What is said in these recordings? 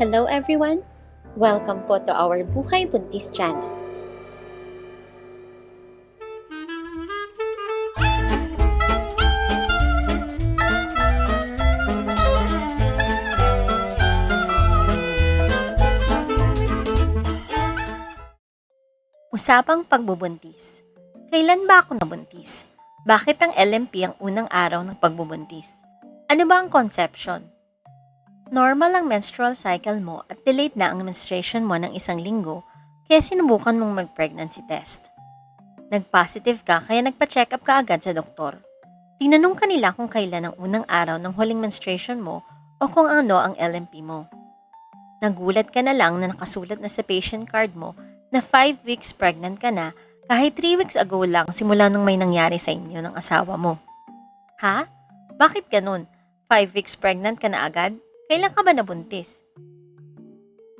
Hello everyone! Welcome po to our Buhay Buntis channel. Usapang pagbubuntis. Kailan ba ako nabuntis? Bakit ang LMP ang unang araw ng pagbubuntis? Ano ba ang conception? Normal ang menstrual cycle mo at delayed na ang menstruation mo ng isang linggo kaya sinubukan mong mag-pregnancy test. Nag-positive ka kaya nagpa-check up ka agad sa doktor. Tinanong ka nila kung kailan ang unang araw ng huling menstruation mo o kung ano ang LMP mo. Nagulat ka na lang na nakasulat na sa patient card mo na 5 weeks pregnant ka na kahit 3 weeks ago lang simula nung may nangyari sa inyo ng asawa mo. Ha? Bakit ganun? 5 weeks pregnant ka na agad? Kailan ka ba nabuntis?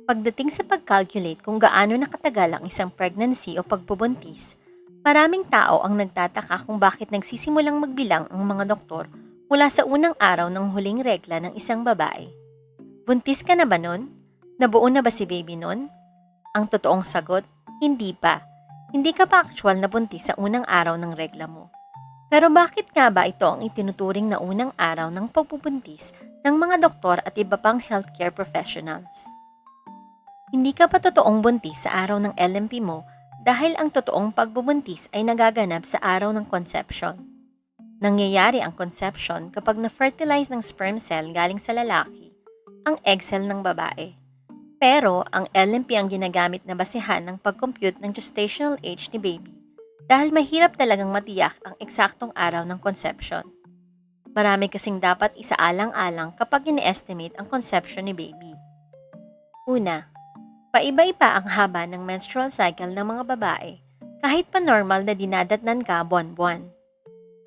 Pagdating sa pag-calculate kung gaano nakatagal ang isang pregnancy o pagbubuntis, maraming tao ang nagtataka kung bakit nagsisimulang magbilang ang mga doktor mula sa unang araw ng huling regla ng isang babae. Buntis ka na ba nun? Nabuo na ba si baby nun? Ang totoong sagot, hindi pa. Hindi ka pa actual na buntis sa unang araw ng regla mo. Pero bakit nga ba ito ang itinuturing na unang araw ng pagbubuntis ng mga doktor at iba pang healthcare professionals? Hindi ka pa totoong buntis sa araw ng LMP mo dahil ang totoong pagbubuntis ay nagaganap sa araw ng conception. Nangyayari ang conception kapag na-fertilize ng sperm cell galing sa lalaki, ang egg cell ng babae. Pero ang LMP ang ginagamit na basehan ng pag-compute ng gestational age ni baby dahil mahirap talagang matiyak ang eksaktong araw ng conception. Marami kasing dapat isaalang-alang kapag ini-estimate ang conception ni baby. Una, paiba-iba ang haba ng menstrual cycle ng mga babae kahit pa normal na dinadatnan ka buwan-buwan.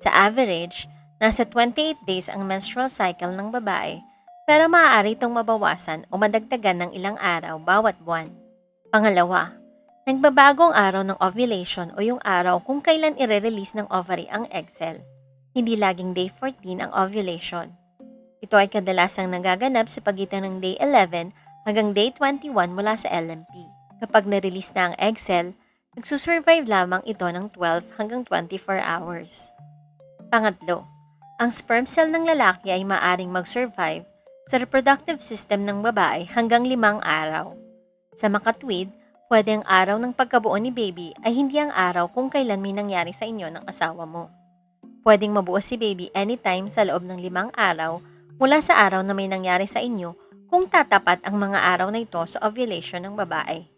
Sa average, nasa 28 days ang menstrual cycle ng babae pero maaari itong mabawasan o madagdagan ng ilang araw bawat buwan. Pangalawa, nagbabago ang araw ng ovulation o yung araw kung kailan ire-release ng ovary ang egg cell. Hindi laging day 14 ang ovulation. Ito ay kadalasang nagaganap sa pagitan ng day 11 hanggang day 21 mula sa LMP. Kapag na-release na ang egg cell, nagsusurvive lamang ito ng 12 hanggang 24 hours. Pangatlo, ang sperm cell ng lalaki ay maaring mag-survive sa reproductive system ng babae hanggang limang araw. Sa makatwid, pwede ang araw ng pagkabuo ni baby ay hindi ang araw kung kailan may nangyari sa inyo ng asawa mo. Pwedeng mabuo si baby anytime sa loob ng limang araw mula sa araw na may nangyari sa inyo kung tatapat ang mga araw na ito sa ovulation ng babae.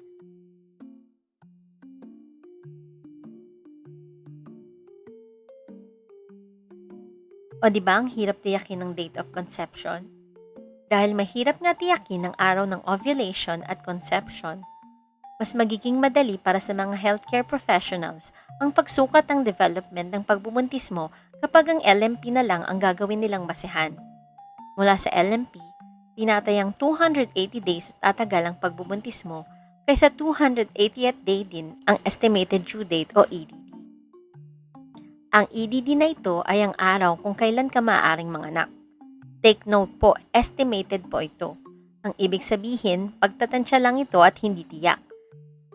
O di ba ang hirap tiyakin ng date of conception? Dahil mahirap nga tiyakin ang araw ng ovulation at conception, mas magiging madali para sa mga healthcare professionals ang pagsukat ng development ng pagbubuntis mo kapag ang LMP na lang ang gagawin nilang basehan. Mula sa LMP, tinatayang 280 days tatagal ang pagbubuntis mo kaysa 280th day din ang estimated due date o EDD. Ang EDD na ito ay ang araw kung kailan ka maaaring manganak. Take note po, estimated po ito. Ang ibig sabihin, pagtatansya lang ito at hindi tiyak.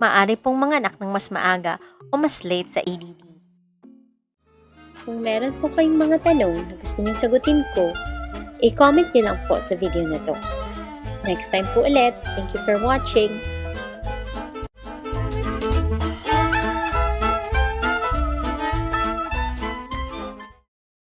Maari pong manganak ng mas maaga o mas late sa EDD. Kung meron po kayong mga tanong na gusto niyong sagutin ko, i-comment niyo lang po sa video na to. Next time po ulit. Thank you for watching.